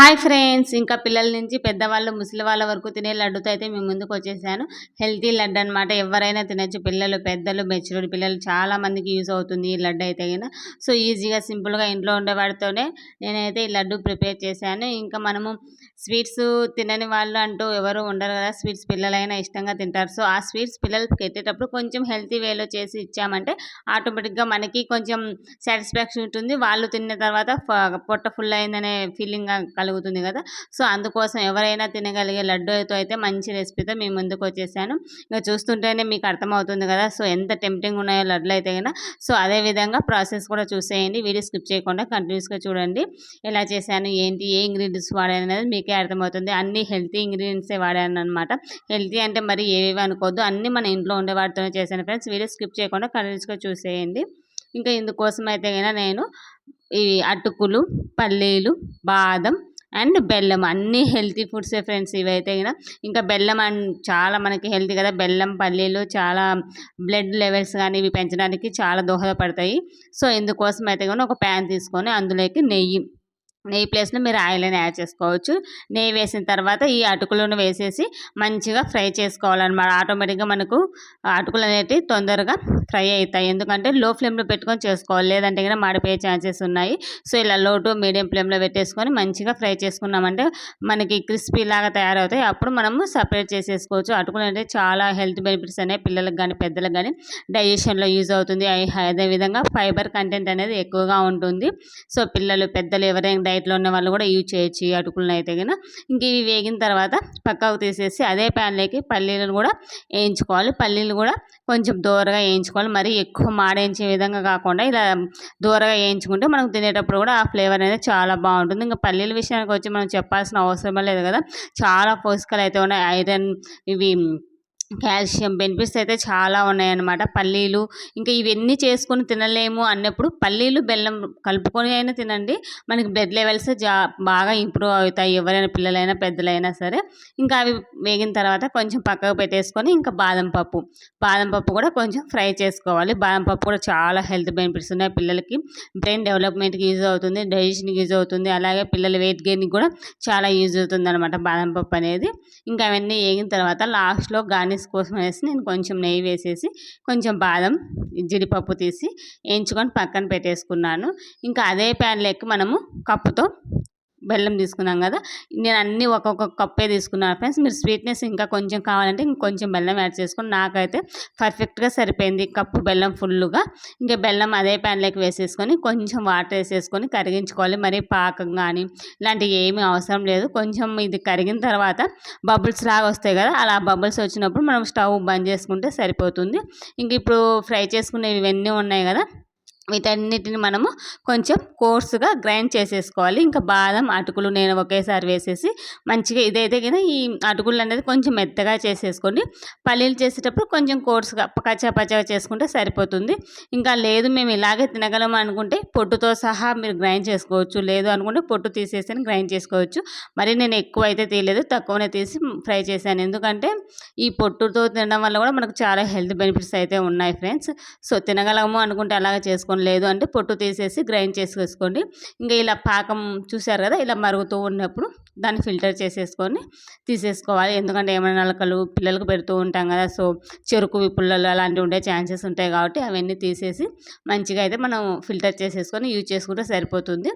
Hi friends ఇంకా పిల్లల నుంచి పెద్దవాళ్ళు ముసలి వాళ్ళ వరకు తినే లడ్డుతో అయితే మేము ముందుకు వచ్చేసాను. హెల్తీ లడ్డు అనమాట ఎవరైనా తినచ్చు. పిల్లలు పెద్దలు మెచ్యూర్డ్ పిల్లలు చాలా మందికి యూజ్ అవుతుంది ఈ లడ్డు అయితే కదా సో ఈజీగా సింపుల్గా ఇంట్లో ఉండే వాటితోనే నేనైతే ఈ లడ్డు ప్రిపేర్ చేశాను. ఇంకా మనము స్వీట్స్ తినని వాళ్ళు అంటూ ఎవరు ఉండరు కదా. స్వీట్స్ పిల్లలైనా ఇష్టంగా తింటారు. సో ఆ స్వీట్స్ పిల్లలకి పెట్టేటప్పుడు కొంచెం హెల్తీ వేలో చేసి ఇచ్చామంటే ఆటోమేటిక్గా మనకి కొంచెం సాటిస్ఫాక్షన్ ఉంటుంది. వాళ్ళు తిన్న తర్వాత పొట్ట ఫుల్ అయిందనే ఫీలింగ్ కలుగుతుంది. కదా. సో అందుకోసం ఎవరైనా తినగలిగే లడ్డూతో అయితే మంచి రెసిపీతో మేము ముందుకు వచ్చేసాను. ఇంకా చూస్తుంటేనే మీకు అర్థమవుతుంది కదా. సో ఎంత టెంప్టింగ్ ఉన్నాయో లడ్లు అయితే కదా. సో అదే విధంగా ప్రాసెస్ కూడా చూసేయండి. వీడియో స్కిప్ చేయకుండా కంటిన్యూస్గా చూడండి. ఎలా చేశాను ఏంటి ఏ ఇంగ్రీడియంట్స్ వాడాను అనేది మీకే అర్థమవుతుంది. అన్ని హెల్తీ ఇంగ్రీడియంట్సే వాడాను అనమాట హెల్తీ అంటే మరి ఏవి అనుకోవద్దు. అన్నీ మన ఇంట్లో ఉండే వాటితోనే చేశాను ఫ్రెండ్స్. వీడియో స్కిప్ చేయకుండా కంటిన్యూస్గా చూసేయండి. ఇంకా ఇందుకోసం అయితే కనుక నేను ఈ అటుకులు పల్లీలు బాదం అండ్ బెల్లం అన్నీ హెల్తీ ఫుడ్సే ఫ్రెండ్స్ ఇవైతే కదా. ఇంకా బెల్లం అండ్ చాలా మనకి హెల్తీ కదా. బెల్లం పల్లీలు చాలా బ్లడ్ లెవెల్స్ కానీ ఇవి పెంచడానికి చాలా దోహదపడతాయి. సో ఇందుకోసం అయితే కానీ ఒక ప్యాన్ తీసుకొని అందులోకి నెయ్యి నెయ్యి ప్లేస్లో మీరు ఆయిల్ని యాడ్ చేసుకోవచ్చు. నెయ్యి వేసిన తర్వాత ఈ అటుకులను వేసేసి మంచిగా ఫ్రై చేసుకోవాలన్నమాట. ఆటోమేటిక్గా మనకు అటుకులు అనేటివి తొందరగా ఫ్రై అవుతాయి. ఎందుకంటే లో ఫ్లేమ్లో పెట్టుకొని చేసుకోవాలి. లేదంటే కనుక మాడిపోయే ఛాన్సెస్ ఉన్నాయి. సో ఇలా లో టు మీడియం ఫ్లేమ్లో పెట్టేసుకొని మంచిగా ఫ్రై చేసుకున్నామంటే మనకి క్రిస్పీ లాగా తయారవుతాయి. అప్పుడు మనము సపరేట్ చేసేసుకోవచ్చు. అటుకులు అంటే చాలా హెల్త్ బెనిఫిట్స్ అనేవి పిల్లలకు కానీ పెద్దలకు కానీ డైజెషన్లో యూజ్ అవుతుంది. అదేవిధంగా ఫైబర్ కంటెంట్ అనేది ఎక్కువగా ఉంటుంది. సో పిల్లలు పెద్దలు ఎవరైనా డైట్లో ఉన్న వాళ్ళు కూడా యూజ్ చేయొచ్చు ఈ అటుకులను అయితే కనుక ఇంక ఇవి వేగిన తర్వాత పక్కకు తీసేసి అదే ప్యాన్లోకి పల్లీలను కూడా వేయించుకోవాలి. పల్లీలు కూడా కొంచెం దూరగా వేయించుకోవాలి. మరీ ఎక్కువ మాడేయించే విధంగా కాకుండా ఇలా దూరగా వేయించుకుంటే మనం తినేటప్పుడు కూడా ఆ ఫ్లేవర్ అనేది చాలా బాగుంటుంది. ఇంకా పల్లీల విషయానికి వచ్చి మనం చెప్పాల్సిన అవసరం లేదు కదా. చాలా పోషకాలు అయితే ఉన్నాయి. ఐరన్ ఇవి కాల్షియం బెనిఫిట్స్ అయితే చాలా ఉన్నాయన్నమాట. పల్లీలు ఇంకా ఇవన్నీ చేసుకొని తినలేము అన్నప్పుడు పల్లీలు బెల్లం కలుపుకొని అయినా తినండి. మనకి బ్లడ్ లెవెల్స్ జా బాగా ఇంప్రూవ్ అవుతాయి. ఎవరైనా పిల్లలైనా పెద్దలైనా సరే. ఇంకా అవి వేగిన తర్వాత కొంచెం పక్కకు పెట్టేసుకొని ఇంకా బాదం పప్పు. బాదం పప్పు కూడా కొంచెం ఫ్రై చేసుకోవాలి. బాదం పప్పు కూడా చాలా హెల్త్ బెనిఫిట్స్ ఉన్నాయి పిల్లలకి. బ్రెయిన్ డెవలప్మెంట్కి యూజ్ అవుతుంది డైజెషన్కి యూజ్ అవుతుంది. అలాగే పిల్లల వెయిట్ గెయిన్కి కూడా చాలా యూజ్ అవుతుంది అనమాట బాదం పప్పు అనేది. ఇంకా అవన్నీ వేగిన తర్వాత లాస్ట్లో గార్నిష్ కోసం వేసి నేను కొంచెం నెయ్యి వేసేసి కొంచెం బాదం జీడిపప్పు తీసి వేయించుకొని పక్కన పెట్టేసుకున్నాను. ఇంకా అదే ప్యాన్లోకి మనము కప్పుతో బెల్లం తీసుకున్నాం కదా నేను అన్నీ ఒక్కొక్క కప్పే తీసుకున్నాను ఫ్రెండ్స్. మీరు స్వీట్నెస్ ఇంకా కొంచెం కావాలంటే ఇంకొంచెం బెల్లం యాడ్ చేసుకుని నాకైతే పర్ఫెక్ట్గా సరిపోయింది కప్పు బెల్లం ఫుల్గా. ఇంకా బెల్లం అదే ప్యాన్లోకి వేసేసుకొని కొంచెం వాటర్ వేసేసుకొని కరిగించుకోవాలి. మరి పాకం కానీ ఇలాంటివి ఏమీ అవసరం లేదు. కొంచెం ఇది కరిగిన తర్వాత బబుల్స్ లాగా వస్తాయి కదా అలా బబుల్స్ వచ్చినప్పుడు మనం స్టవ్ బంద్ చేసుకుంటే సరిపోతుంది. ఇంక ఇప్పుడు ఫ్రై చేసుకునేవి ఇవన్నీ ఉన్నాయి కదా వీటన్నిటిని మనము కొంచెం కోర్సుగా గ్రైండ్ చేసేసుకోవాలి. ఇంకా బాదం అటుకులు నేను ఒకేసారి వేసేసి మంచిగా ఇదైతే కదా ఈ అటుకులు అనేది కొంచెం మెత్తగా చేసేసుకోండి పల్లీలు చేసేటప్పుడు కొంచెం కోర్సుగా కచ్చా పచ్చగా చేసుకుంటే సరిపోతుంది. ఇంకా లేదు మేము ఇలాగే తినగలము అనుకుంటే పొట్టుతో సహా మీరు గ్రైండ్ చేసుకోవచ్చు. లేదు అనుకుంటే పొట్టు తీసేసి గ్రైండ్ చేసుకోవచ్చు. మరి నేను ఎక్కువ అయితే తీయలేదు తక్కువనే తీసి ఫ్రై చేశాను. ఎందుకంటే ఈ పొట్టుతో తినడం వల్ల కూడా మనకు చాలా హెల్త్ బెనిఫిట్స్ అయితే ఉన్నాయి ఫ్రెండ్స్. సో తినగలము అనుకుంటే అలాగే చేసుకోండి. లేదు అంటే పొట్టు తీసేసి గ్రైండ్ చేసేసుకోండి. ఇంకా ఇలా పాకం చూసారు కదా ఇలా మరుగుతూ ఉన్నప్పుడు దాన్ని ఫిల్టర్ చేసేసుకొని తీసేసుకోవాలి. ఎందుకంటే ఏమైనా నలకలు పిల్లలకు పెడుతూ ఉంటాం కదా సో చెరుకు పుల్లలు అలాంటివి ఉండే ఛాన్సెస్ ఉంటాయి కాబట్టి అవన్నీ తీసేసి మంచిగా అయితే మనం ఫిల్టర్ చేసేసుకొని యూజ్ చేసుకుంటే సరిపోతుంది.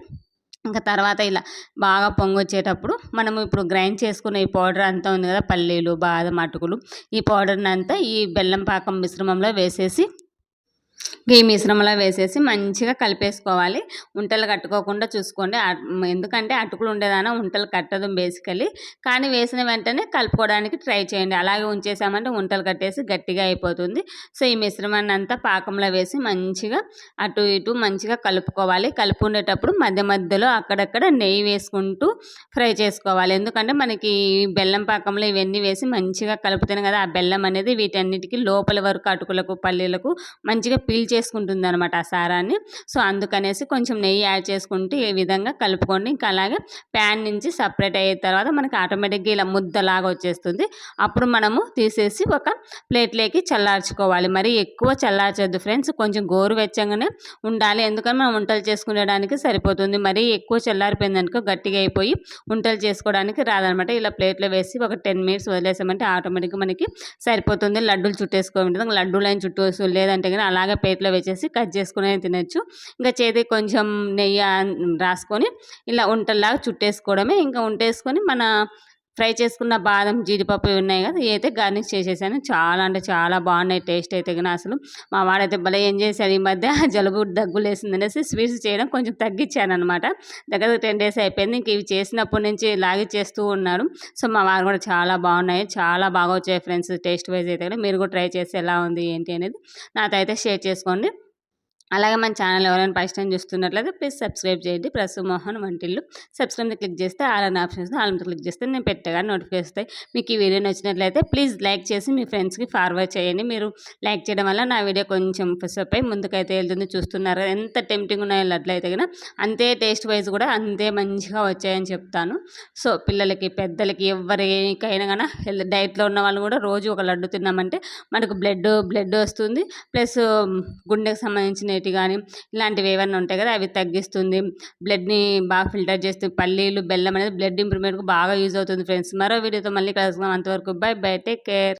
ఇంకా తర్వాత ఇలా బాగా పొంగొచ్చేటప్పుడు మనం ఇప్పుడు గ్రైండ్ చేసుకున్న ఈ పౌడర్ అంతా ఉంది కదా పల్లీలు బాదం అటుకులు ఈ పౌడర్ని అంతా ఈ బెల్లం పాకం మిశ్రమంలో వేసేసి ఈ మిశ్రమంలో వేసేసి మంచిగా కలిపేసుకోవాలి. ఉంటలు కట్టుకోకుండా చూసుకోండి. ఎందుకంటే అటుకులు ఉండేదాన ఉంటలు కట్టదు బేసికలీ. కానీ వేసిన వెంటనే కలుపుకోవడానికి ట్రై చేయండి. అలాగే ఉంచేసామంటే ఉంటలు కట్టేసి గట్టిగా అయిపోతుంది. సో ఈ మిశ్రమాన్ని అంతా పాకంలో వేసి మంచిగా అటు ఇటు మంచిగా కలుపుకోవాలి. కలుపుకునేటప్పుడు మధ్య మధ్యలో అక్కడక్కడ నెయ్యి వేసుకుంటూ ఫ్రై చేసుకోవాలి. ఎందుకంటే మనకి బెల్లం పాకంలో ఇవన్నీ వేసి మంచిగా కలుపుతాను కదా ఆ బెల్లం అనేది వీటన్నిటికీ లోపల వరకు అటుకులకు పల్లీలకు మంచిగా పీల్ చేసుకుంటుంది అనమాట ఆ సారాన్ని. సో అందుకనేసి కొంచెం నెయ్యి యాడ్ చేసుకుంటే ఈ విధంగా కలుపుకోండి. ఇంకా అలాగే ప్యాన్ నుంచి సపరేట్ అయిన తర్వాత మనకి ఆటోమేటిక్గా ఇలా ముద్దలాగా వచ్చేస్తుంది. అప్పుడు మనము తీసేసి ఒక ప్లేట్లోకి చల్లార్చుకోవాలి. మరి ఎక్కువ చల్లార్చొద్దు ఫ్రెండ్స్. కొంచెం గోరువెచ్చగానే ఉండాలి. ఎందుకంటే మనం వంటలు చేసుకునేడానికి సరిపోతుంది. మరి ఎక్కువ చల్లారిపోయింది అనుకో గట్టిగా అయిపోయి వంటలు చేసుకోవడానికి రాదనమాట ఇలా ప్లేట్లో వేసి ఒక టెన్ మినిట్స్ వదిలేసామంటే ఆటోమేటిక్గా మనకి సరిపోతుంది. లడ్డూలు చుట్టేసుకోవాలి లడ్డూలు అయిన చుట్టూ లేదంటే కానీ అలాగే ప్లేట్లో వేసేసి కట్ చేసుకుని తినచ్చు. ఇంకా చేతి కొంచెం నెయ్యి రాసుకొని ఇలా వంటల్లాగా చుట్టేసుకోవడమే. ఇంకా ఉంటేసుకొని మన ఫ్రై చేసుకున్న బాదం జీడిపప్పు ఉన్నాయి కదా అయితే గార్నిష్ చేసేసాను. చాలా అంటే చాలా బాగున్నాయి టేస్ట్ అయితే కానీ అసలు. మా వాడైతే భలే ఏం చేశాడు ఈ మధ్య జలుబు దగ్గులు అనేసి స్వీట్స్ చేయడం కొంచెం తగ్గించాను అనమాట దగ్గర టెన్ డేస్ అయిపోయింది ఇంక ఇవి చేసినప్పటి నుంచి లాగి చేస్తూ ఉన్నాడు సో మా వారు కూడా చాలా బాగున్నాయి చాలా బాగా వచ్చాయి ఫ్రెండ్స్ టేస్ట్ వైజ్ అయితే కూడా మీరు కూడా ట్రై చేసి ఎలా ఉంది ఏంటి అనేది నాతో అయితే షేర్ చేసుకోండి. అలాగే మన ఛానల్ ఎవరైనా ఫస్ట్ టైం చూస్తున్నట్లయితే ప్లీజ్ సబ్స్క్రైబ్ చేయండి. ప్రసు మోహన్ వంటిల్లు. సబ్స్క్రైబ్ క్లిక్ చేస్తే ఆల్ ఆప్షన్స్ ఆల్ క్లిక్ చేస్తే నేను పెట్టగానే నోటిఫికేషన్ వస్తాయి. మీకు ఈ వీడియో నచ్చినట్లయితే ప్లీజ్ లైక్ చేసి మీ ఫ్రెండ్స్కి ఫార్వర్డ్ చేయండి. మీరు లైక్ చేయడం వల్ల నా వీడియో కొంచెం ఫస్ట్ అయి ముందుకైతే వెళ్తుంది. చూస్తున్నారు ఎంత టెంప్టింగ్ ఉన్నాయో అట్లయితే కదా అంతే టేస్ట్ వైజ్ కూడా అంతే మంచిగా వచ్చాయని చెప్తాను. సో పిల్లలకి పెద్దలకి ఎవరికైనా కానీ హెల్త్ డైట్లో ఉన్న వాళ్ళు కూడా రోజు ఒక లడ్డు తిన్నామంటే మనకు బ్లడ్ బ్లడ్ వస్తుంది. ప్లస్ గుండెకి సంబంధించిన ఇమ్యూనిటీ కానీ ఇలాంటివి ఏమైనా ఉంటాయి కదా అవి తగ్గిస్తుంది. బ్లడ్ని బాగా ఫిల్టర్ చేస్తుంది పల్లీలు బెల్లం అనేది బ్లడ్ ఇంప్రూవ్మెంట్కు బాగా యూజ్ అవుతుంది ఫ్రెండ్స్. మరో వీడియోతో మళ్ళీ కలుసుకుందాం. అంతవరకు బై బై. Take care.